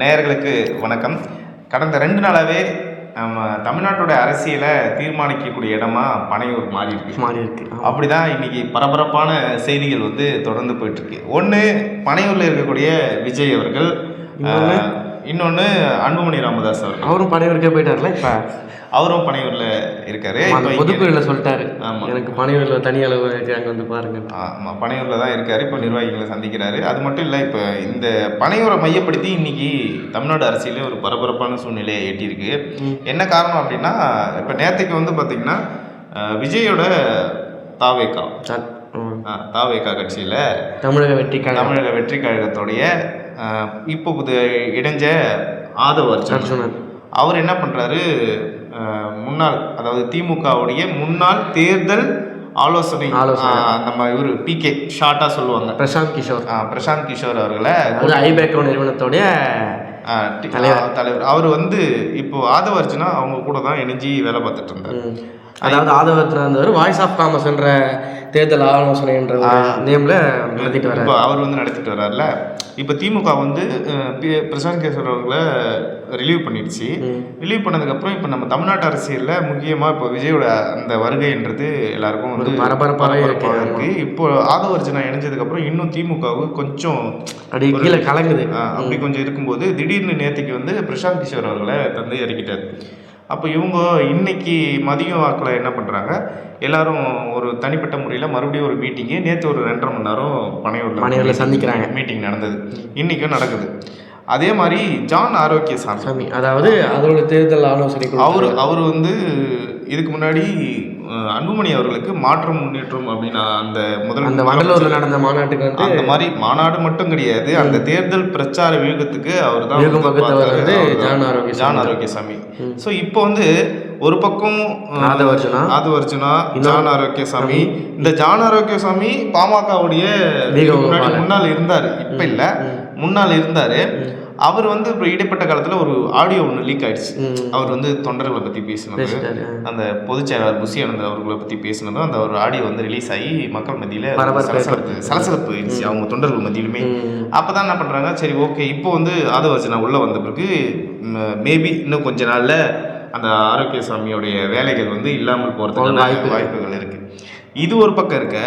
நேயர்களுக்கு வணக்கம். கடந்த ரெண்டு நாளாவே நம்ம தமிழ்நாட்டோட அரசியலை தீர்மானிக்கக்கூடிய இடமா பனையூர் மாறி இருக்கு மாறி இருக்கு ஆமா. அப்படிதான் இன்னைக்கு பரபரப்பான செய்திகள் வந்து தொடர்ந்து போயிட்டு இருக்கு. ஒன்று பனையூர்ல இருக்கக்கூடிய விஜய் அவர்கள் இன்னொன்னு அன்புமணி ராமதாஸ் அவர்கள் அவரும் பனையூருக்கே போயிட்டார்ல இப்ப? அவரும் பனையூர்ல இருக்காரு. பொதுக்குழுல சொல்லிட்டாரு. ஆமா. எனக்கு பனையூர்ல தனி அளவு இருக்கு அங்க வந்து பாருங்க. ஆமா பனையூரில் தான் இருக்காரு இப்போ நிர்வாகிகளை சந்திக்கிறாரு. அது மட்டும் இல்லை இப்போ இந்த பனையூரை மையப்படுத்தி இன்னைக்கு தமிழ்நாடு அரசியலே ஒரு பரபரப்பான சூழ்நிலையை எட்டியிருக்கு. என்ன காரணம் அப்படின்னா இப்போ நேற்றுக்கு வந்து பார்த்தீங்கன்னா விஜயோட தாவேக்கா. தாவேக்கா கட்சியில் தமிழக வெற்றி தமிழக வெற்றி கழகத்துடைய இப்போ புது இடைஞ்ச ஆதவ அர்ஜுன். அர்ஜுனன். அவர் என்ன பண்ணுறாரு முன்னாள் அதாவது திமுகவுடைய முன்னாள் தேர்தல் ஆலோசனை நம்ம இவர் பிகே ஷார்ட்டாக சொல்லுவாங்க. பிரசாந்த் கிஷோர். பிரசாந்த் கிஷோர் அவர்களை ஐபேக்கோ நிறுவனத்தோடைய தலைவர். தலைவர். அவர் வந்து இப்போ ஆதவ அர்ஜுனா அவங்க கூட தான் இணைஞ்சு வேலை பார்த்துட்டு இருந்தார். அதாவது ஆதவத்தில் இருந்தவர் வாய்ஸ் ஆஃப் காமர்ஸ் என்ற தேர்தல் ஆலோசனை என்ற நேம்ல நடத்திட்டு இப்போ அவர் வந்து நடத்திட்டு வர்றாருல இப்போ திமுக வந்து பிரசாந்த் கிஷோர் அவர்களை ரிலீவ் பண்ணிடுச்சு. ரிலீவ் பண்ணதுக்கப்புறம் இப்போ நம்ம தமிழ்நாட்டு அரசியலில் முக்கியமாக இப்போ விஜயோட அந்த வருகைன்றது எல்லாருக்கும் வந்து. பரபரப்பாக இருக்கு. இப்போ ஆதவ அர்ஜுனா இணைஞ்சதுக்கப்புறம் இன்னும் திமுகவுக்கு கொஞ்சம் அப்படி கீழே கலங்குது. அப்படி கொஞ்சம் இருக்கும்போது திடீர்னு நேற்றுக்கு வந்து பிரசாந்த் கிஷோர் அவர்களை தந்து இறக்கிட்டார். அப்போ இவங்க இன்னைக்கு மதியம் வாக்கில் என்ன பண்ணுறாங்க எல்லாரும் ஒரு தனிப்பட்ட முறையில் மறுபடியும் ஒரு மீட்டிங்கு நேற்று ஒரு ரெண்டரை மணி நேரம் பனையூரில் பனையூர்ல சந்திக்கிறாங்க. மீட்டிங் நடந்தது இன்றைக்கும் நடக்குது அதே மாதிரி ஜான் ஆரோக்கியசாமி சாமி அதாவது அதோட தேர்தல் ஆலோசனை. அவர் அவர் வந்து இதுக்கு முன்னாடி அன்புமணி அவர்களுக்கு மாற்றம் முன்னேற்றம் அப்படின்னு அந்த முதல் அந்த வண்டலூர்ல நடந்த மாநாட்டுக்கு வந்து அந்த மாதிரி மாநாடு மட்டும் கிடையாது. அந்த தேர்தல் பிரச்சார வியூகத்துக்கு அவர் தான் John Arokiasamy. John Arokiasamy. So இப்போ வந்து ஒரு பக்கம். ஆதவ அர்ஜுனா ஜான் ஆரோக்கியசாமி. இந்த ஜான் ஆரோக்கியசாமி பாமகவுடைய வீக முன்னாடி. முன்னாள் இருந்தார். இப்ப இல்ல. முன்னாள் இருந்தாரு. அவர் வந்து இப்போ இடைப்பட்ட காலத்துல ஒரு ஆடியோ ஒன்று லீக் ஆயிடுச்சு. அவர் வந்து தொண்டர்களை பத்தி பேசினது அந்த பொதுச் செயலாளர் புசி ஆனந்த் அவர்களை பற்றி பேசினதும் அந்த ஒரு ஆடியோ வந்து ரிலீஸ் ஆகி மக்கள் மத்தியில் சலசலப்பு சலசலப்பு இருந்துச்சு அவங்க தொண்டர்கள் மத்தியிலுமே. அப்போ தான் என்ன பண்ணுறாங்க சரி ஓகே இப்போ வந்து ஆதவர்ஜனா உள்ளே வந்த பிறகு மேபி இன்னும் கொஞ்ச நாளில் அந்த ஆரோக்கியசாமியோடைய வேலைகள் வந்து இல்லாமல் போகிறதுக்கான வாய்ப்பு வாய்ப்புகள் இருக்குது இது ஒரு பக்கம் இருக்க.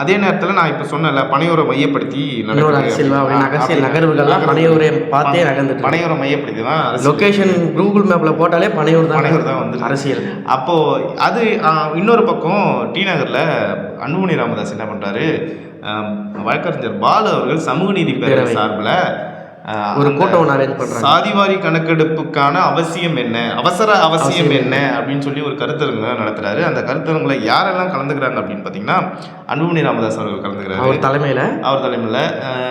அதே நேரத்தில் நான் இப்போ சொன்னல பனையூரை மையப்படுத்தி அரசியல் நகர்வுகள்லாம் பனையூரை பார்த்தே இருக்கு. பனையூரை மையப்படுத்தி தான் லொகேஷன் கூகுள் மேப்ல போட்டாலே பனையூர் தான் பனையூர் தான் வந்து அரசியல். அப்போ அது இன்னொரு பக்கம் டி நகர்ல அன்புமணி ராமதாஸ் என்ன பண்றாரு? ஆம், வழக்கறிஞர் பாலு அவர்கள் சமூக நீதி பேரவை. சார்பில் ஒரு ஒன்று அரேஞ்ச் பண்றாங்க. சாதிவாரி கணக்கெடுப்புக்கான அவசியம் என்ன? அவசர அவசியம் என்ன? அப்படின்னு சொல்லி ஒரு கருத்தரங்க நடத்துறாரு. அந்த கருத்தரங்களை யாரெல்லாம் கலந்துக்கிறாங்க அப்படின்னு பார்த்தீங்கன்னா அன்புமணி ராமதாஸ் அவர்கள் கலந்துக்கிறாரு. அவர் தலைமையில? அவர் தலைமையில்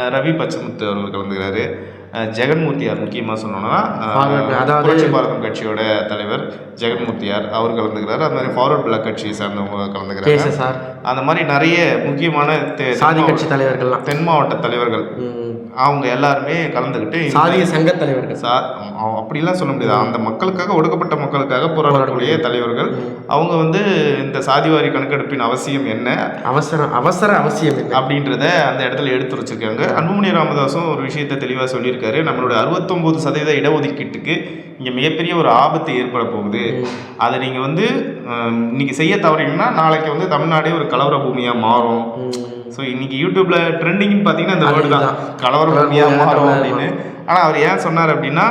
ரவி பச்சமுத்து அவர்கள் கலந்துக்கிறாரு. ஜெகன்மூர்த்தியார் முக்கியமாக Forward, அதாவது- பாரதம் கட்சியோட தலைவர் ஜெகன்மூர்த்தியார் அவர் கலந்துக்கிறாரு. அது மாதிரி ஃபார்வர்ட் பிளாக் கட்சியை சார்ந்தவங்க கலந்துக்கிறாங்க. கேஎஸ்எஸ்ஆர் அந்த மாதிரி நிறைய முக்கியமான சாதி கட்சி தலைவர்கள்லாம். தென் மாவட்ட தலைவர்கள். அவங்க எல்லாருமே கலந்துக்கிட்டு சாதிய சங்க தலைவர்கள். சா அவ- அப்படிலாம் சொல்ல முடியாது. அந்த மக்களுக்காக ஒடுக்கப்பட்ட மக்களுக்காக போராடக்கூடிய தலைவர்கள். அவங்க வந்து இந்த சாதிவாரி கணக்கெடுப்பின் அவசியம் என்ன? அவசரம் அவசர அவசியம் அப்படின்றத அந்த இடத்துல எடுத்து வச்சிருக்காங்க அன்புமணி ராமதாஸும் ஒரு விஷயத்தை தெளிவாக சொல்லியிருக்காரு. நம்மளோட அறுபத்தொம்போது சதவீத இடஒதுக்கீட்டுக்கு இங்கே மிகப்பெரிய ஒரு ஆபத்து ஏற்பட போகுது. அதை நீங்கள் வந்து இன்னைக்கு செய்ய தவறீங்கன்னா நாளைக்கு வந்து தமிழ்நாடே ஒரு கலவர பூமியாக மாறும். ஸோ இன்னைக்கு யூடியூப்ல ட்ரெண்டிங்னு பார்த்தீங்கன்னா இந்த வேர்டு தான். அதுதான். கலவர கலவர பூமியாக பூமியா, மாறும் அப்படின்னு. ஆனால் அவர் ஏன் சொன்னார் அப்படின்னா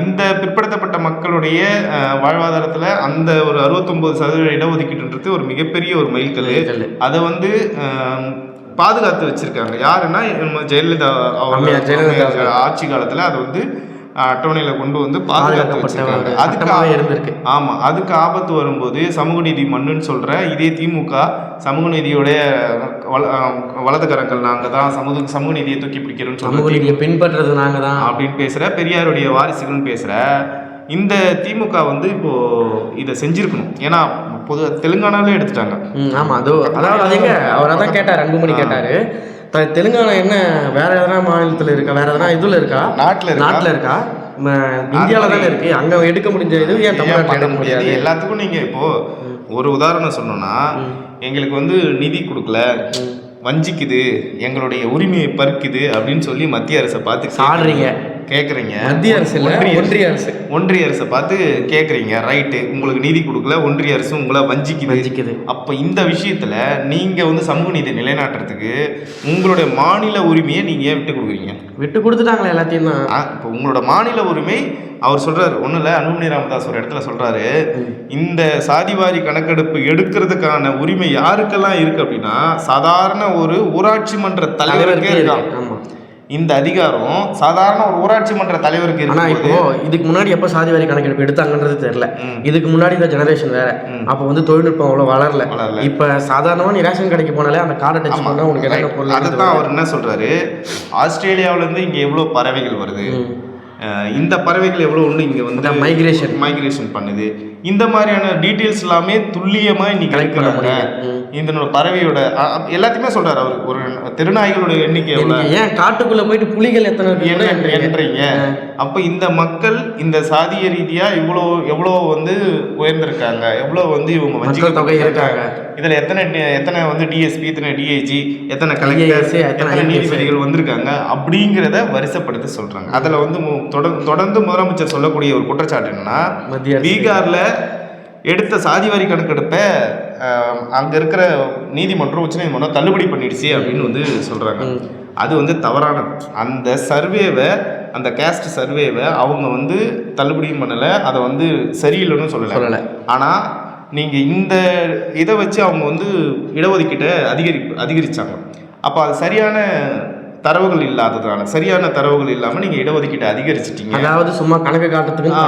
இந்த பிற்படுத்தப்பட்ட மக்களுடைய வாழ்வாதாரத்தில் அந்த ஒரு அறுபத்தொம்போது சதவீத இடஒதுக்கீடுன்றது ஒரு மிகப்பெரிய ஒரு மைல்கல். அதை வந்து பாதுகாத்து வச்சிருக்காங்க. யாருன்னா ஜெயலலிதா அவங்க ஆட்சி காலத்துல அதை வந்து அட்டவணையில கொண்டு வந்து பாதுகாத்து வச்சிருக்காங்க. ஒரு அதுக்கு சட்டமாவே ஆ- இருந்திருக்கு. ஆமா அதுக்கு ஆபத்து வரும்போது சமூக நீதி மண்ணுன்னு சொல்ற இதே திமுக சமூக நீதியோடைய வல- அஹ், வலதுகரங்கள் நாங்க தான் சமூக சமூக நீதியை தூக்கி பிடிக்கிறோம்னு சமூக சொல்ற நீதியை பின்பற்றுறது நாங்க தான். அப்படின்னு பேசுற பெரியாருடைய வாரிசுகள்னு பேசுற இந்த திமுக வந்து இப்போ இதை செஞ்சிருக்கணும். ஏன்னா பொது தெலுங்கானாலே எடுத்துட்டாங்க. ஆமா அது அதாவது அது எங்க? அவர் அதான் கேட்டார் அன்புமணி கேட்டாரு. தெலுங்கானா என்ன வேற எதனா மாநிலத்துல இருக்கா? வேற எதனா இதுல இருக்கா? நாட்டுல? நாட்டுல இருக்கா? ம, இந்தியால தானே இருக்கு. அங்க எடுக்க முடிஞ்ச இது ஏன் தமிழ்நாட்டில் எடுக்க முடியாது. எல்லாத்துக்கும் நீங்க இப்போ ஒரு உதாரணம் சொன்னோம்னா எங்களுக்கு வந்து நிதி கொடுக்கல. வஞ்சிக்குது எங்களுடைய உரிமையை பறிக்குது அப்படின்னு சொல்லி மத்திய அரசை பார்த்து சாடுறீங்க. கேக்குறீங்க. மத்திய அரசு ஒன்றிய ஒன்றிய அரசு. ஒன்றிய அரசை பார்த்து கேக்குறீங்க. ரைட்டு உங்களுக்கு நீதி கொடுக்கல ஒன்றிய அரசு உங்களை வஞ்சிக்குது. வஞ்சிக்குது. அப்ப இந்த விஷயத்துல நீங்க வந்து சமூக நீதி நிலைநாட்டுறதுக்கு உங்களுடைய மாநில உரிமையை நீங்க ஏன் விட்டு கொடுக்குறீங்க? விட்டு கொடுத்துட்டாங்களே எல்லாத்தையும் தான். இப்போ உங்களோட மாநில உரிமை அவர் சொல்றாரு ஒன்றும் இல்லை அன்புமணி ராமதாஸ் ஒரு இடத்துல சொல்றாரு இந்த சாதிவாரி கணக்கெடுப்பு எடுக்கிறதுக்கான உரிமை யாருக்கெல்லாம் இருக்கு அப்படின்னா சாதாரண ஒரு ஊராட்சி மன்ற தலைவருக்கே இருக்கான் இருக்கு. இந்த அதிகாரம் சாதாரண ஒரு ஊராட்சி மன்ற தலைவருக்கு ஆனா இப்போ இதுக்கு முன்னாடி எப்போ சாதி வாரி கணக்கெடுப்பு எடுத்தாங்கன்றது தெரியல. இதுக்கு முன்னாடி இந்த ஜெனரேஷன் வேற. அப்போ வந்து தொழில்நுட்பம் அவ்வளோ வளரல வளரல. இப்ப சாதாரணமா நீ ரேஷன் கடைக்கு போனாலே அந்த கார்டை டச் ஆமா, பண்ணா உனக்கு right. பொருள் அதைத்தான் அவர் என்ன சொல்றாரு ஆஸ்திரேலியாவுல இருந்து இங்க எவ்வளவு பறவைகள் வருது இந்த பறவைகள் எவ்வளவு ஒன்று இங்க வந்து மைக்ரேஷன் மைக்ரேஷன் பண்ணுது இந்த மாதிரியான டீட்டெயில்ஸ் எல்லாமே துல்லியமா இன்னைக்கு. ம். இதனோட பறவையோட எல்லாத்தையுமே சொல்றாரு அவர் ஒரு திருநாய்களோட எண்ணிக்கை எவ்வளவு ஏன் காட்டுக்குள்ள போயிட்டு புலிகள் எத்தனை என்ன என்றீங்க. அப்ப இந்த மக்கள் இந்த சாதிய ரீதியா இவ்வளோ எவ்வளோ வந்து உயர்ந்திருக்காங்க எவ்வளோ வந்து இவங்க மக்கள் தொகை. இருக்காங்க. இதுல எத்தனை எத்தனை வந்து டிஎஸ்பி எத்தனை டிஐஜி எத்தனை IAS, கலெக்டர் எத்தனை. நீதிபதிகள் வந்திருக்காங்க அப்படிங்கிறத வரிசைப்படுத்தி சொல்றாங்க அதுல வந்து மு- தொடர்ந்து தொடர்ந்து முதலமைச்சர் சொல்லக்கூடிய ஒரு குற்றச்சாட்டு என்னன்னா பீகார்ல எடுத்த சாதிவாரி கணக்கெடுப்பை அங்க இருக்கிற நீதிமன்றம் உச்சநீதிமன்றம் தள்ளுபடி பண்ணிடுச்சு அப்படின்னு வந்து சொல்றாங்க ம். அது வந்து தவறானது அந்த சர்வேவை அந்த கேஸ்ட் சர்வேவை அவங்க வந்து தள்ளுபடியும் பண்ணலை அதை வந்து சரியில்லைன்னு சொல்லலை. சொல்லல. ஆனால் நீங்கள் இந்த இதை வச்சு அவங்க வந்து இடஒதுக்கீட்டை அதிகரி அதிகரிச்சாங்க. அப்போ அது சரியான தரவுகள் இல்லாததுனால சரியான தரவுகள் இல்லாமல் நீங்கள் இடஒதுக்கீட்டை அதிகரிச்சிட்டீங்க. அதாவது சும்மா கணக்கு காட்டுறதுக்கு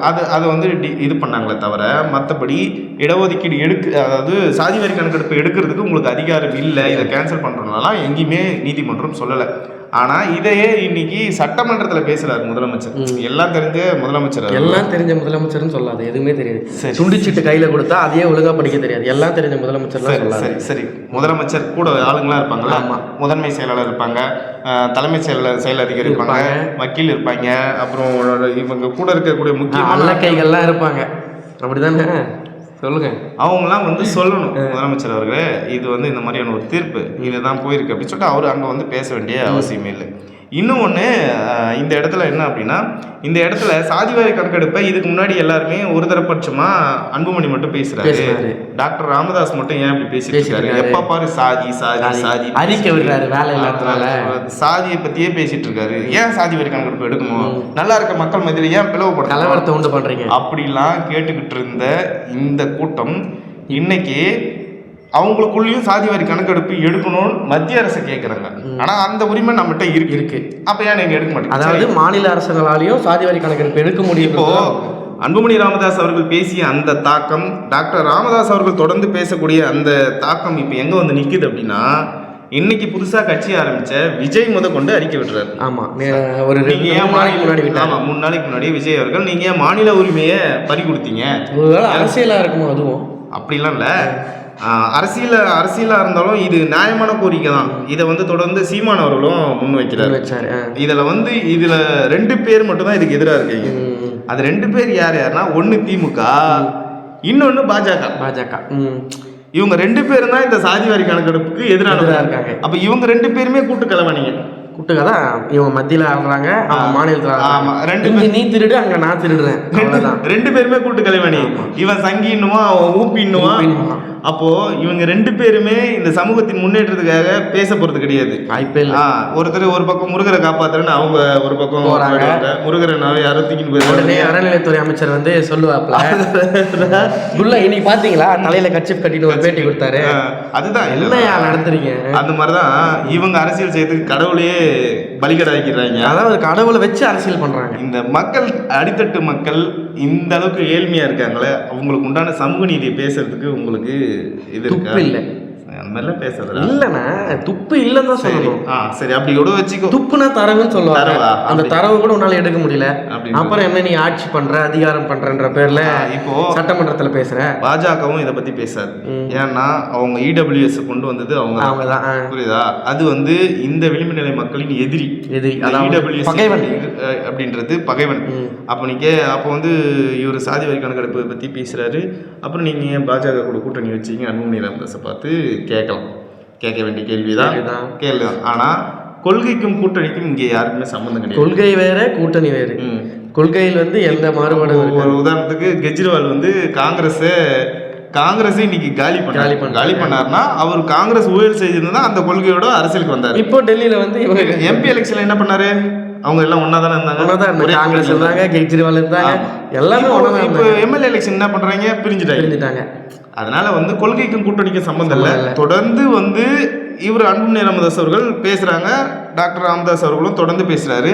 அது அது வந்து டி- இது பண்ணாங்களே தவிர மற்றபடி இடஒதுக்கீடு எடுக்க அதாவது சாதி வாரி கணக்கெடுப்பு எடுக்கிறதுக்கு உங்களுக்கு அதிகாரம் இல்லை இதை கேன்சல் பண்ணுறதுனால எங்கேயுமே நீதிமன்றம் சொல்லலை. ஆனால் இதையே இன்னைக்கு சட்டமன்றத்தில் பேசுறாரு முதலமைச்சர். எல்லாம் தெரிஞ்ச முதலமைச்சர். எல்லாம் தெரிஞ்ச முதலமைச்சர்னு சொல்லாது எதுவுமே தெரியாது. சரி. துண்டிச்சிட்டு கையில கொடுத்தா அதையே ஒழுங்கா படிக்க தெரியாது. எல்லாம் தெரிஞ்ச முதலமைச்சர்லாம் சரி சரி சரி. முதலமைச்சர் கூட ஆளுங்களாம் இருப்பாங்கல்ல ஆமா. முதன்மை செயலாளர் இருப்பாங்க. அஹ், தலைமைச் செயலர் செயல் அதிகாரி இருப்பாங்க. வக்கீல் இருப்பாங்க. அப்புறம் இவங்க கூட இருக்கக்கூடிய முக்கியமான அல்ல கைகள்லாம் இருப்பாங்க. அப்படிதானே? சொல்லுங்க. அவங்களாம் வந்து சொல்லணும் முதலமைச்சர் அவர்களே இது வந்து இந்த மாதிரியான ஒரு தீர்ப்பு இதுதான் போயிருக்கு அப்படின்னு சொல்லிட்டு அவர் அங்கே வந்து பேச வேண்டிய அவசியமே இல்லை. இன்னும் ஒன்று இந்த இடத்துல என்ன அப்படின்னா இந்த இடத்துல சாதிவாரி கணக்கெடுப்பை இதுக்கு முன்னாடி எல்லாருமே ஒரு தரப்பட்சமாக அன்புமணி மட்டும் பேசுறாரு. பேசுறாரு. டாக்டர் ராமதாஸ் மட்டும் ஏன் இப்படி பேசிட்டு இருக்காரு? எப்ப பாரு சாதி சாதி சாதி. அறிக்கை விடுறாரு வேலை இல்லாதனால. சாதியை பத்தியே பேசிட்டு இருக்காரு. ஏன் சாதி வாரி கணக்கெடுப்பு எடுக்கணும்? நல்லா இருக்க மக்கள் மத்தியில ஏன் பிளவுபடுத்தணும்? கலவரத்தை உண்டு பண்றீங்க. அப்படிலாம் கேட்டுக்கிட்டு இருந்த இந்த கூட்டம் இன்னைக்கு அவங்களுக்குள்ளேயும் சாதி வாரி கணக்கெடுப்பு எடுக்கணும்னு மத்திய அரசு கேட்குறாங்க ஆனா அந்த உரிமை நம்மகிட்ட இருக்கு. இருக்கு. அப்ப ஏன் நீங்க எடுக்க மாட்டீங்க? அதாவது மாநில அரசுகளாலையும் சாதி வாரி கணக்கெடுப்பு எடுக்க முடியும் இப்போ அன்புமணி ராமதாஸ் அவர்கள் பேசிய அந்த தாக்கம் டாக்டர் ராமதாஸ் அவர்கள் தொடர்ந்து பேசக்கூடிய அந்த தாக்கம் இப்போ எங்க வந்து நிக்குது அப்படின்னா இன்னைக்கு புதுசா கட்சி ஆரம்பிச்ச விஜய் முத கொண்டு அறிக்கை விடுறாரு. ஆமா நே- ஒரு ரெண்டு நீங்க மூணு ஏன் நாளைக்கு முன்னாடி மாநில விட்டாங்க ஆமா மூணு நாளைக்கு முன்னாடி விஜய் அவர்கள் நீங்க ஏன் மாநில உரிமையை பறி கொடுத்தீங்க ஒருவேளை அரசியலா இருக்குமோ அதுவும். அப்படிலாம் இல்லை. அரசியல அரசியலா இருந்தாலும் இது நியாயமான கோரிக்கை தான் இதை வந்து தொடர்ந்து சீமான் அவர்களும் முன் வைக்கிறாரு. இதுல வந்து இதுல ரெண்டு பேர் மட்டும் தான் இதுக்கு எதிராக இருக்கீங்க. அது ரெண்டு பேர் யார் யாருன்னா ஒன்று திமுக இன்னொன்று பாஜக. பாஜக இவங்க ரெண்டு பேரும் தான் இந்த சாதி வாரி கணக்கெடுப்புக்கு எதிரா எதிரான இருக்காங்க. அப்ப இவங்க ரெண்டு பேருமே கூட்டு கலவானீங்க கூட்டுக்கதை இவங்க மத்தியில ஆடுறாங்க அவங்க மாநிலத்துல ஆமா, ஆடுறாங்க ரெண்டு நீ திருடு அங்க நான் திருடுறேன். ரெண்டு பேருமே கூட்டு கலைவாணி இவன் சங்கின்னுவான் அவன் ஊப்பின்னுவான். அப்போ இவங்க ரெண்டு பேருமே இந்த சமூகத்தின் முன்னேற்றத்துக்காக பேச போறது கிடையாது. வாய்ப்பே இல்லை. ஒருத்தர் ஒரு பக்கம் முருகரை காப்பாத்துறேன்னு அவங்க ஒரு பக்கம். முருகரை நான் யாரோ தூக்கிட்டு உடனே போயிடுறாங்க அறநிலையத்துறை அமைச்சர் வந்து சொல்லுவாப்ல குள்ள இன்னைக்கு பாத்தீங்களா? தலையில கட்சிப் கட்டிட்டு ஒரு பேட்டி கொடுத்தாரு. அதுதான். என்னையா நடத்துறீங்க? அந்த மாதிரிதான் இவங்க அரசியல் செய்யறதுக்கு கடவுளையே பலிகடாக்கிறாங்க அதாவது கடவுளை வச்சு அரசியல் பண்றாங்க. இந்த மக்கள் அடித்தட்டு மக்கள் இந்த அளவுக்கு ஏழ்மையா இருக்காங்களே அவங்களுக்கு உண்டான சமூக நீதியை பேசுறதுக்கு உங்களுக்கு இது இருக்கா? இல்ல. அந்த மாதிரிலாம் இல்லண்ணா துப்பு இல்லன்னு தான் சொல்லணும். ஆ சரி அப்படி கூட வச்சுக்கோ. துப்புனா தரவுன்னு சொல்லுவாங்க. தரவா? அந்த. தரவு கூட உன்னால எடுக்க முடியல. அப்படின்னு அப்புறம் என்ன நீ ஆட்சி பண்ற அதிகாரம் பண்றன்ற பேர்ல ஆ, இப்போ சட்டமன்றத்துல பேசுற? பாஜகவும் இதை பத்தி பேசாது. ஏன்னா அவங்க இடபிள்யூஎஸ் கொண்டு வந்தது அவங்க தான். புரியுதா? அது வந்து இந்த விளிம்பு நிலை மக்களின் எதிரி. எதிரி. அதாவது பகைவன். அஹ், அப்படின்றது பகைவன். அப்போ நீங்க அப்போ வந்து இவர் சாதி வரி கணக்கெடுப்பை பற்றி பேசுகிறாரு அப்புறம் நீங்கள் ஏன் பாஜக கூட கூட்டணி வச்சீங்க? அன்புமணி ராமதாஸை பார்த்து கேட்கலாம். கேட்க வேண்டிய கேள்வி தான் கேள்விதான். கேள்வி தான் ஆனால் கொள்கைக்கும் கூட்டணிக்கும் இங்கே யாருக்குமே சம்மந்தம் கிடையாது. கொள்கை வேற கூட்டணி வேறு. கொள்கையில் வந்து எந்த மாறுபாடும் ஒரு உதாரணத்துக்கு கெஜ்ரிவால் வந்து காங்கிரஸ் காங்கிரஸ் இன்னைக்கு காலி காலி பண்ணாரு. காலி பண்ணாருன்னா அவர் காங்கிரஸ் ஊழல் செய்திருந்தா அந்த கொள்கையோட அரசியலுக்கு வந்தாரு. இப்போ டெல்லியில வந்து இவங்க எம்பி எலெக்ஷன்ல என்ன பண்ணாரு? அவங்க எல்லாம் ஒன்னா தானே இருந்தாங்க. ஒன்றா தான் காங்கிரஸ் இருந்தாங்க கெஜ்ரிவால் இருந்தாங்க. எல்லாமே ஒன்றா இப்போ எம்எல்ஏ எலெக்ஷன் என்ன பண்றாங்க? பிரிஞ்சுட்டாங்க. தெரிஞ்சுட்டாங்க அதனால வந்து கொள்கைக்கும் கூட்டணிக்கும் சம்பந்தம் இல்லை. தொடர்ந்து வந்து இவர் அன்புமணி ராமதாஸ் அவர்கள் பேசுறாங்க. டாக்டர் ராமதாஸ் அவர்களும் தொடர்ந்து பேசுறாரு.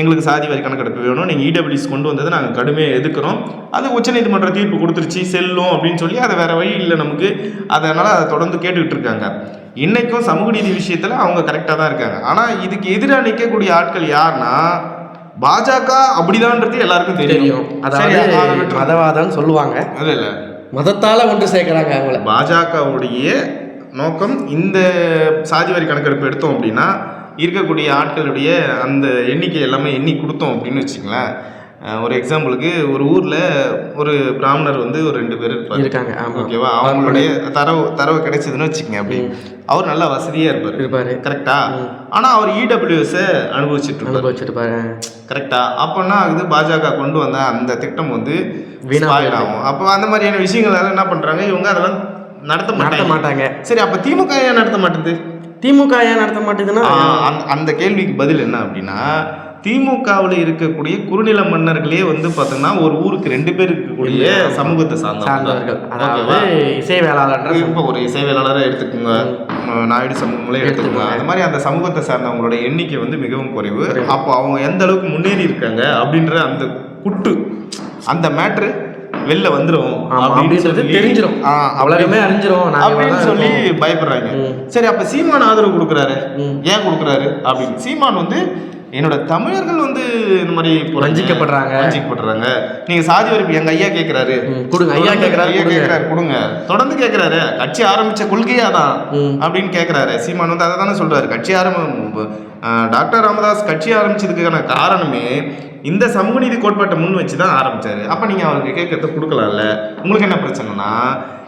எங்களுக்கு சாதி வாரி கணக்கெடுப்பு வேணும். நீங்கள் இடபிள்யூஸ் கொண்டு வந்ததை நாங்கள் கடுமையாக எதிர்க்கிறோம். அது உச்சநீதிமன்ற தீர்ப்பு கொடுத்துருச்சு செல்லும் அப்படின்னு சொல்லி அதை வேற வழி இல்லை நமக்கு. அதனால அதை தொடர்ந்து கேட்டுக்கிட்டு இருக்காங்க. இன்னைக்கும் சமூக நீதி விஷயத்தில் அவங்க கரெக்டாக தான் இருக்காங்க. ஆனால் இதுக்கு எதிராக நிற்கக்கூடிய ஆட்கள் யாருன்னா பாஜக அப்படிதான்றது எல்லாருக்கும் தெரியும். அதாவது விட்டுரு. மதவாதம்னு சொல்லுவாங்க. இல்லை இல்லை. மதத்தால ஒன்று சேர்க்கறாங்க அவங்கள. பாஜகவுடைய நோக்கம் இந்த சாதி வாரி கணக்கெடுப்பு எடுத்தோம் அப்படின்னா இருக்கக்கூடிய ஆட்களுடைய அந்த எண்ணிக்கை எல்லாமே எண்ணி கொடுத்தோம் அப்படின்னு வச்சுங்களேன் ஒரு எக்ஸாம்பிளுக்கு ஒரு ஊரில் ஒரு பிராமணர் வந்து ஒரு ரெண்டு பேர் இருக்காங்க ஓகேவா அவங்களுடைய தரவு தரவு கிடைச்சதுன்னு வச்சுக்கங்க அப்படி. அவர் நல்லா வசதியாக இருப்பார். இருப்பாரு. கரெக்டா ஆனால் அவர் இடபிள்யூஎஸை அனுபவிச்சுட்டு இருப்பார். அனுபவிச்சிருப்பாரு. கரெக்டா அப்போன்னா இது பாஜக கொண்டு வந்த அந்த திட்டம் வந்து வீணா spoil போயிடுது. ஆகும். அப்போ அந்த மாதிரியான விஷயங்கள் என்ன பண்றாங்க? இவங்க அதெல்லாம் நடத்த மாட்டாங்க. மாட்டாங்க. சரி அப்ப திமுக ஏன் நடத்த மாட்டேது? திமுக ஏன் நடத்த மாட்டேதுன்னா அந்த அந்த கேள்விக்கு பதில் என்ன அப்படின்னா திமுகவில் இருக்கக்கூடிய குறுநில மன்னர்களே வந்து பார்த்தோம்னா ஒரு ஊருக்கு ரெண்டு பேர் இருக்கக்கூடிய சமூகத்தை சார்ந்தவர்கள். அதாவது? இசை வேளாளர் இப்போ ஒரு இசைவேளாளரை எடுத்துக்கோங்க. நாயுடு சமூகங்களே எடுத்துக்கோங்க. அந்த மாதிரி அந்த சமூகத்தை சார்ந்தவங்களோட எண்ணிக்கை வந்து மிகவும் குறைவு. அப்போ அவங்க எந்த அளவுக்கு முன்னேறி இருக்காங்க அப்படின்ற அந்த குட்டு அந்த மேட்ரு வெளில வந்துரும் ஆமா, அப்படின்றது. ஆ, உலகமே அறிஞ்சிரும். அப்படின்னு சொல்லி. பயப்படுறாங்க. சரி அப்ப சீமான் ஆதரவு கொடுக்குறாரு. ஏன் கொடுக்குறாரு? அப்படின்னு. சீமான் வந்து என்னோட தமிழர்கள் வந்து இந்த மாதிரி. வஞ்சிக்கப்படுறாங்க. வஞ்சிக்கப்படுறாங்க நீங்க சாதி வரிப்பு எங்க ஐயா கேக்குறாரு ம், கொடுங்க. ஐயா கேக்குறாரு, ஐயா கொடுங்க. கேக்குறாரு கொடுங்க தொடர்ந்து கேக்குறாரு கட்சி ஆரம்பிச்ச கொள்கையா தான் ம். அப்படின்னு கேக்குறாரு சீமான் வந்து அதை தானே சொல்றாரு கட்சி ஆரம்ப டாக்டர் ராமதாஸ் கட்சி ஆரம்பிச்சதுக்கான காரணமே இந்த சமூக நீதி கோட்பாட்டை முன் வச்சு தான் ஆரம்பிச்சாரு. அப்ப நீங்க அவருக்கு கேட்கறத கொடுக்கலாம்ல? உங்களுக்கு என்ன பிரச்சனைனா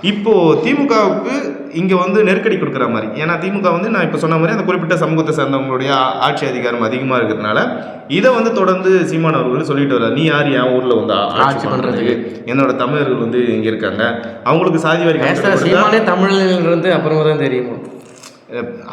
இப்போ திமுகவுக்கு இங்க வந்து நெருக்கடி கொடுக்குற மாதிரி. ஏன்னா திமுக வந்து நான் இப்போ சொன்ன மாதிரி அந்த குறிப்பிட்ட சமூகத்தை சேர்ந்தவங்களுடைய ஆட்சி அதிகாரம் அதிகமாக இருக்கிறதுனால இதை வந்து தொடர்ந்து சீமான் அவர்கள் சொல்லிட்டு வர்றாரு. நீ யார்? என் ஊர்ல வந்து ஆட்சி பண்றதுக்கு என்னோட தமிழர்கள் வந்து இங்க இருக்காங்க. அவங்களுக்கு சாதி வாரி கணக்கு பேசுற கொடுத்தா- சீமானே தமிழில் இருந்து அப்புறமா தான் தெரியுமா?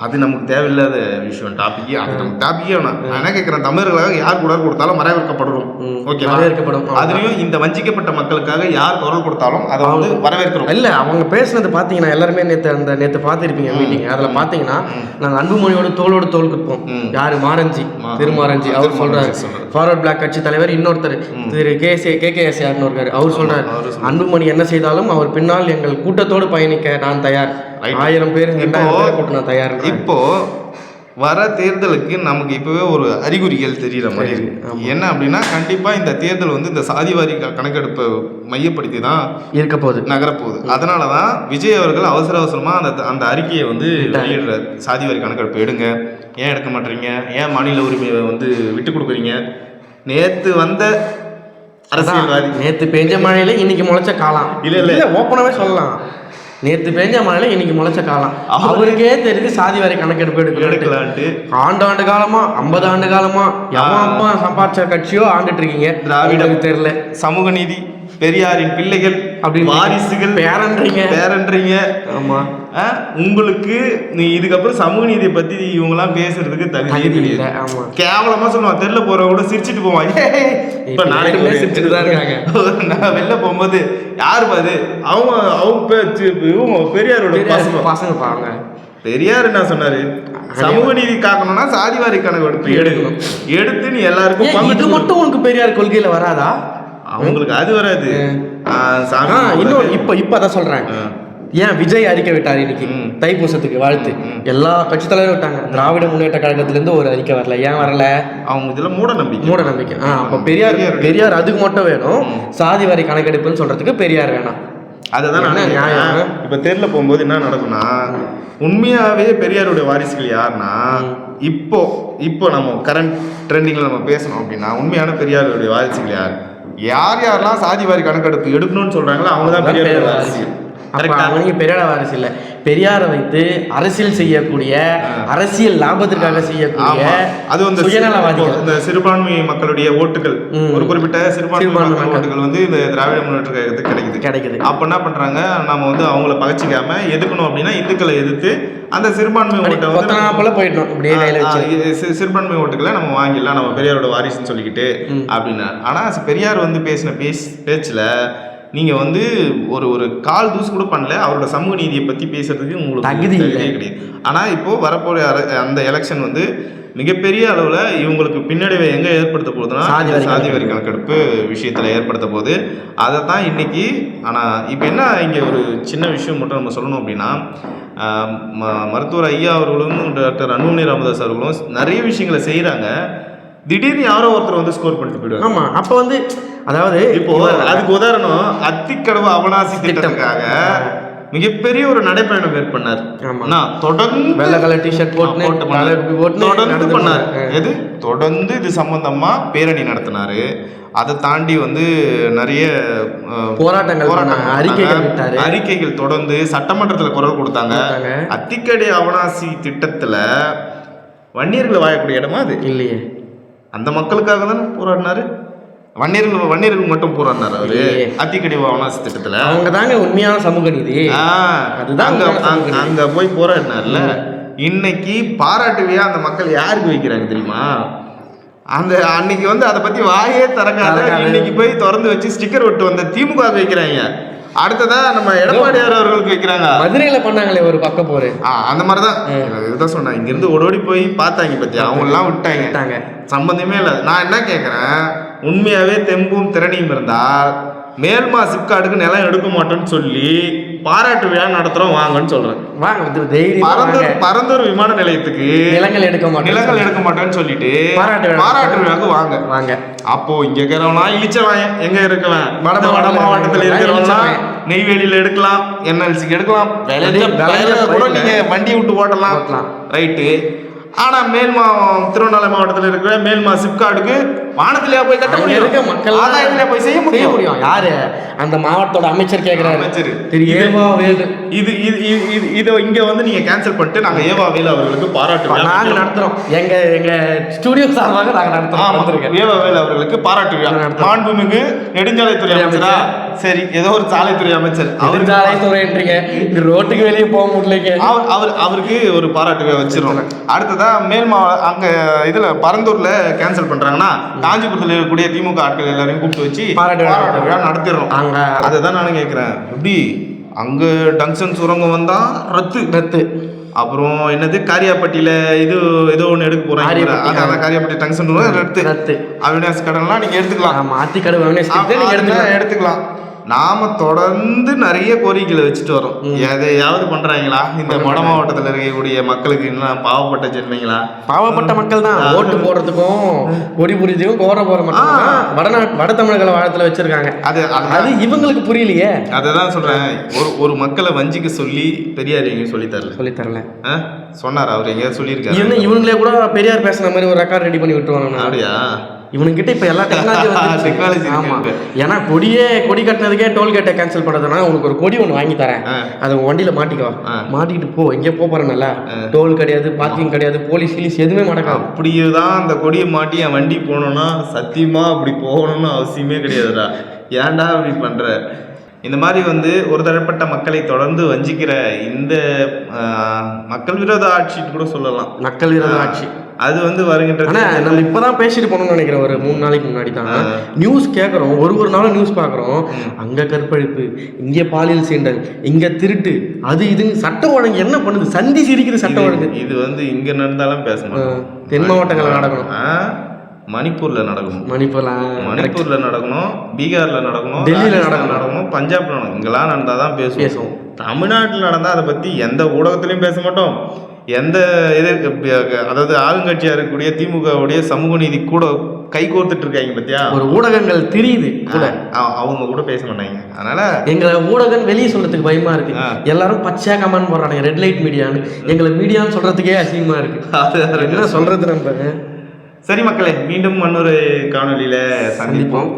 அது நமக்கு தேவையில்லாத விஷயம் டாபிக்கே அது நமக்கு டாபிக்கே வேணாம். என்ன கேட்குறேன் தமிழர்களாக யார் குரல் கொடுத்தாலும் வரவேற்கப்படும் ம். ஓகேவா? வரவேற்கப்படும். அதுலயும் இந்த வஞ்சிக்கப்பட்ட மக்களுக்காக யார் குரல் கொடுத்தாலும் அதை வந்து வரவேற்கிறோம். இல்ல அவங்க பேசுனது பாத்தீங்கன்னா எல்லாருமே நேத்து அந்த நேத்து பார்த்திருப்பீங்க மீட்டிங் அதுல பாத்தீங்கன்னா நாங்க அன்புமணியோட தோளோடு தோல் கொடுப்போம். யாரு? மாரஞ்சி திருமாரஞ்சி அவர் சொல்றாரு. ஃபார்வர்ட் பிளாக் கட்சி தலைவர் இன்னொருத்தர். திரு K C K K S யாருன்னு இருக்காரு. அவர் சொல்றாரு அவரு அன்புமணி என்ன செய்தாலும் அவர் பின்னால் எங்கள் கூட்டத்தோடு பயணிக்க நான் தயார். ஆயிரம் பேர் நான் தயார் இப்போ வர தேர்தலுக்கு நமக்கு இப்பவே ஒரு அறிகுறிகள் தெரியுற மாதிரி இருக்கு. என்ன அப்படின்னா கண்டிப்பா இந்த தேர்தல் வந்து இந்த சாதிவாரி கணக்கெடுப்பை மையப்படுத்தி தான் இருக்க போகுது. நகரப்போகுது. அதனால தான் விஜய் அவர்கள் அவசர அவசரமாக அந்த அந்த அறிக்கையை வந்து வெளியிடுறாரு சாதிவாரி கணக்கெடுப்பு எடுங்க. ஏன் எடுக்க மாட்டீங்க ஏன் மாநில உரிமையை வந்து விட்டு கொடுக்குறீங்க? நேத்து வந்த அரசியல்வாதி நேத்து பெஞ்ச மழையில இன்னைக்கு முளைச்ச காலம் இல்ல, இல்ல. ஓப்பனாவே சொல்லலாம். நேத்து பெஞ்ச மழையில இன்னைக்கு முளைச்ச காலம். அவரு- அவருக்கே தெரியுது சாதி வாரி கணக்கெடுப்பு எடுக்கலான்ட்டு. ஆண்டாண்டு காலமா? ஐம்பது ஆண்டு காலமா? எவன் அப்பா சம்பாதிச்ச கட்சியோ ஆண்டுட்டு இருக்கீங்க திராவிடம். உங்களுக்கு தெரியல. சமூக நீதி பெரியாரின் பிள்ளைகள் அப்படின்னு வாரிசுகள் பேரன்றீங்க. பேரன்றீங்க. ஆமா. உங்களுக்கு நீ இதுக்கப்புறம் சமூக நீதியை பத்தி இவங்கெல்லாம் பேசுறதுக்கு தகுதியே தகுதி கிடையாது. இல்லை ஆமா. கேவலமா சொல்லுவான் தெருல போறவங்க கூட சிரிச்சிட்டு போவான். இப்ப நாளைக்கு சிரிச்சிட்டு தான் இருக்காங்க. நான் வெளில போகும்போது யாரு பாது அவங்க அவங்க இவங்க பெரியாரோட பசங்க. பசங்க பாருங்க பெரியார் என்ன சொன்னாரு? சமூக நீதி காக்கணும்னா சாதிவாரி கணக்கெடுப்பு எடுக்கணும். எடுத்து நீ எல்லாருக்கும் இது மட்டும் உனக்கு பெரியார் கொள்கையில வராதா? அவங்களுக்கு அது வராது. கும்பிடுறது. இப்ப இப்ப அதான் சொல்றேன். ஆ. ஏன் விஜய் அறிக்கை விட்டார் இன்னைக்கு. தைப்பூசத்துக்கு வாழ்த்து. எல்லா கட்சி தலைவரும் விட்டாங்க. திராவிட முன்னேற்ற கழகத்துல இருந்து ஒரு அறிக்கை வரல. ஏன் வரல? அவங்க இதுல மூட நம்பிக்கை. மூட நம்பிக்கை. ஆ அப்ப பெரியார் பெரியார் அதுக்கு மட்டும் வேணும். சாதி வாரி கணக்கெடுப்புன்னு சொல்றதுக்கு பெரியார் வேணாம். அதுதான். நியாயம்? இப்ப தேர்ல போகும்போது என்ன நடக்கும்னா உண்மையாவே பெரியாருடைய வாரிசுகள் யாருன்னா இப்போ இப்போ நம்ம கரண்ட் ட்ரெண்டிங்ல நம்ம பேசணும் அப்படின்னா உண்மையான பெரியாருடைய வாரிசுகள் யார்? யார் யாரெல்லாம் சாதி வாரி கணக்கெடுப்பு எடுக்கணும்னு சொல்றாங்களோ அவங்க தான் பெரியாருடைய வாரிசுகள் அவனுக்கு பெரியார் வாரிசு இல்ல. பெரியாரை வைத்து அரசியல் செய்யக்கூடிய அரசியல் லாபத்திற்காக செய்யக்கூடிய. அது வந்து இந்த சிறுபான்மை மக்களுடைய ஓட்டுகள். ஒரு குறிப்பிட்ட சிறுபான்மை. ஓட்டுகள் வந்து இந்த திராவிட முன்னேற்ற கழகத்துக்கு கிடைக்குது. கிடைக்குது. அப்ப என்ன பண்றாங்க? நம்ம வந்து அவங்கள பகச்சிக்காம எதுக்கணும் அப்படின்னா இந்துக்களை எதிர்த்து அந்த சிறுபான்மை ஓட்டை வந்து சி- சிறுபான்மை ஓட்டுகளை நம்ம வாங்கிடலாம். நம்ம பெரியாரோட வாரிசுன்னு சொல்லிக்கிட்டு. அப்படின்னா. ஆனா பெரியார் வந்து பேசின பேஸ் பேச்சுல நீங்க வந்து ஒரு ஒரு கால் தூசு கூட பண்ணல அவரோட சமூக நீதியை பத்தி பேசுறதுக்கு உங்களுக்கு தகுதி கிடையாது. ஆனா இப்போ வரப்போற அர- அந்த எலெக்ஷன் வந்து மிகப்பெரிய அளவுல இவங்களுக்கு பின்னடைவை எங்க ஏற்படுத்த போகுதுன்னா சாதி வரி கணக்கெடுப்பு. விஷயத்துல ஏற்படுத்த போகுது. அதை தான் இன்னைக்கு ஆனா இப்போ என்ன இங்க ஒரு சின்ன விஷயம் மட்டும் நம்ம சொல்லணும் அப்படின்னா ம- மருத்துவர் ஐயா அவர்களும் டாக்டர் அன்புமணி ராமதாஸ் அவர்களும் நிறைய விஷயங்களை செய்றாங்க. திடீர்னு யாரோ ஒருத்தர் வந்து ஸ்கோர் பண்ணிட்டு போயிடுவாங்க ஆமா அப்ப வந்து அதாவது இப்போ அதுக்கு உதாரணம் அத்திக்கடவு அவனாசி திட்டத்துக்காக மிகப்பெரிய ஒரு நடைப்பயணம் மேற்கொண்டார். நான் தொடர்ந்து வெள்ளை கலர் டிஷர்ட் போட்டு தொடர்ந்து பண்ணாரு. எது? தொடர்ந்து இது சம்பந்தமா பேரணி நடத்தினாரு. அதை தாண்டி வந்து நிறைய போராட்டங்கள் பண்ணாங்க, அறிக்கைகள். அறிக்கைகள் தொடர்ந்து சட்டமன்றத்துல குரல் கொடுத்தாங்க. கொடுத்தாங்க. அத்திக்கடை அவனாசி திட்டத்துல வன்னியர்கள் வாழக்கூடிய இடமா அது? இல்லையே. அந்த மக்களுக்காக தானே போராடினாரு? வன்னியர்கள் வன்னியர்கள் மட்டும் போராடினாரு அவரு. அத்திக்கடை அவனாசி திட்டத்துல அவங்க தாங்க உண்மையான சமூக நீதி. அதுதான் அங்க அங்க- போய் போராடினார்ல. இன்னைக்கு பாராட்டு விழா அந்த மக்கள் யாருக்கு வைக்கிறாங்க தெரியுமா? அந்த அன்னைக்கு வந்து அதை பத்தி வாயே திறக்காத. இன்னைக்கு போய் திறந்து வச்சு ஸ்டிக்கர் ஒட்டு வந்த திமுக க்கு வைக்கிறாங்க. அடுத்ததா நம்ம எடப்பாடியார் அவர்களுக்கு வைக்கிறாங்க மதுரையில பண்ணாங்களே ஒரு பக்க போரு. அந்த மாதிரிதான் இதுதான் சொன்னேன் இங்க இருந்து ஓடி போய் பார்த்தாங்க பத்தியா? அவங்க எல்லாம் விட்டாங்க. விட்டாங்க. சம்பந்தமே இல்லை. நான் என்ன கேட்குறேன் உண்மையாவே தெம்பும் திறனியும் இருந்தால் மேல்மா சிப்காடுக்கு நிலம் எடுக்க மாட்டோம்னு சொல்லி பாராட்டு விழா நடத்துறோம் வாங்கன்னு சொல்றேன். வாங்க பரந்தூர். பரந்தூர் விமான நிலையத்துக்கு நிலங்கள் எடுக்க மாட்டோம் நிலங்கள் எடுக்க மாட்டேன்னு சொல்லிட்டு பாராட்டு. பாராட்டு விழாக்கு வாங்க. வாங்க. அப்போ இங்க இருக்கிறவனா இழிச்சவன் எங்க இருக்கவன் வட வட மாவட்டத்துல இருக்கிறவன். நெய்வேலியில எடுக்கலாம் என்எல்சிக்கு எடுக்கலாம். கூட நீங்க வண்டி விட்டு ஓட்டலாம். ரைட்டு. ஆனா மேல்மா திருவண்ணாமலை மாவட்டத்துல இருக்கிற மேல்மா சிப்காடுக்கு வானத்திலேயே போய் கட்ட அங்க இருக்க முடியும் மக்கள் ஆதாயத்திலே போய் செய்ய முடியும். யாரு? அந்த மாவட்டத்தோட அமைச்சர் கேக்குறாரு. அமைச்சர். திரு ஏவா வேலு. இது இது இது- இது இங்க வந்து நீங்க கேன்சல் பண்ணிட்டு நாங்க ஏவா வேலு அவர்களுக்கு பாராட்டு விழா நாங்க வைக்கிறோம். நடத்துறோம். எங்க எங்க ஸ்டுடியோ சார்பாக நாங்க நடத்துறோம். ஆமா, வந்திருக்கேன். ஏவா வேலு அவர்களுக்கு பாராட்டு. மாண்புமிகு நெடுஞ்சாலைத்துறை அமைச்சரா? சரி ஏதோ ஒரு சாலைத்துறை அமைச்சர். அவருக்கு நெடுஞ்சாலை துறைன்றீங்க இந்த ரோட்டுக்கு வெளியே போக முடியலைங்க அவர் அவர் அவருக்கு ஒரு பாராட்டு விழா வச்சிரும் அடுத்ததா மேல்மா அங்க இதுல பரந்தூர்ல கேன்சல் பண்றாங்கன்னா காஞ்சிபுரத்துல இருக்கக்கூடிய திமுக ஆட்கள் எல்லாரையும் கூப்பிட்டு வச்சு பாராட்டு விழா நடத்திடுறோம். அங்க அதுதான் நானும் கேட்குறேன் எப்படி? அங்க டங்ஷன் சுரங்கம் வந்தா ரத்து. ரத்து. அப்புறம் என்னது? காரியாப்பட்டியில இது ஏதோ ஒன்று எடுக்க போறாங்க. அதான் காரியாப்பட்டி டங்ஷன் ரத்து. அவினாஸ் கடன்லாம் நீங்க எடுத்துக்கலாம். ஆமா அத்திக்கடவு அவினாசி ஆ, நீங்க எடுத்துக்கலாம். நாம தொடர்ந்து நிறைய கோரிக்கைகளை வச்சுட்டு வரோம். எதையாவது பண்றாங்களா? இந்த வட மாவட்டத்துல இருக்கக்கூடிய மக்களுக்கு என்ன பாவப்பட்ட ஜென்மைங்களா? பாவப்பட்ட மக்கள் தான். ஓட்டு போடுறதுக்கும் கொடி புரிதுக்கும் கோர ஆ. தான் வடநாட்டு வட தமிழர்களை வாழத்துல வச்சிருக்காங்க. அது அது அது இவங்களுக்கு புரியலையே. அததான் சொல்றேன். ஒரு ஒரு மக்களை வஞ்சிக்க சொல்லி பெரியார் எங்கேயும் சொல்லி தரல சொல்லி தரல ஆ? சொன்னார் அவர்? எங்கேயாவது சொல்லியிருக்காரு? இவங்களே கூட பெரியார் பேசுன மாதிரி ஒரு ரெக்கார்ட் ரெடி பண்ணி விட்டுருவாங்க அப்படியா? இவனுங்கிட்ட இப்ப எல்லா டெக்னாலஜி Technology இருக்கு ஆமா. இப்ப. ஏன்னா கொடியே கொடி கட்டினதுக்கே டோல்கேட்டை கேன்சல் பண்ணதுனா உனக்கு ஒரு கொடி ஒன்று வாங்கி தரேன். ஆ. அதை வண்டியில மாட்டிக்கோ. மாட்டிக்கிட்டு போ. எங்கேயோ போக போறேன்ல டோல் கிடையாது பார்க்கிங் கிடையாது போலீஸ் கீலீஸ் எதுவுமே நடக்காது அப்படியே தான் அந்த கொடியை மாட்டி என் வண்டி போகணும்னா சத்தியமா அப்படி போகணும்னு அவசியமே கிடையாதுடா. ஏன்டா அப்படி பண்ற? இந்த மாதிரி வந்து ஒரு தரப்பட்ட மக்களை தொடர்ந்து வஞ்சிக்கிற இந்த மக்கள் விரோத ஆட்சின்னு கூட சொல்லலாம். மக்கள் விரோத ஆட்சி. அது வந்து வருகின்ற நம்ம இப்பதான் பேசிட்டு போனோம்னு நினைக்கிறேன். ஒரு மூணு நாளைக்கு முன்னாடி தான். நியூஸ் கேட்குறோம் ஒரு ஒரு நாளும் நியூஸ் பார்க்குறோம் அங்க கற்பழிப்பு இங்க பாலியல் சீண்டல் இங்க திருட்டு அது இது சட்ட ஒழுங்கு என்ன பண்ணுது? சந்தி சிரிக்குது சட்ட ஒழுங்கு. இது- வந்து இங்க நடந்தாலும் பேச மாட்டோம் ஆ, தென் மாவட்டங்கள்ல நடக்கணும். மணிப்பூர்ல நடக்கணும். மணிப்பூர்லாம் மணிப்பூர்ல நடக்கணும் பீகார்ல நடக்கணும் டெல்லியில நடக்கணும். நடக்கணும் பஞ்சாப்ல நடக்கணும். இங்கெல்லாம் நடந்தால் தான் பேசுவோம். பேசுவோம். தமிழ்நாட்டில் நடந்தால் அதை பற்றி எந்த ஊடகத்திலையும் பேச மாட்டோம். எந்த எதிர் அதாவது ஆளுங்கட்சியாக இருக்கக்கூடிய திமுகவுடைய சமூக நீதி கூட கை கோர்த்துட்டு இருக்காங்க பத்தியா? ஒரு ஊடகங்கள் தெரியுது கூட. அவங்க கூட பேச மாட்டாங்க. அதனால எங்களை ஊடகம் வெளியே சொல்றதுக்கு பயமா இருக்கு. எல்லாரும் பச்சையா கமெண்ட் போடுறாங்க ரெட் லைட் மீடியான்னு எங்களை மீடியான்னு சொல்றதுக்கே அசிங்கமா இருக்கு. அது என்ன சொல்றது நம்ம? சரி மக்களே மீண்டும் இன்னொரு காணொலியில சந்திப்போம்.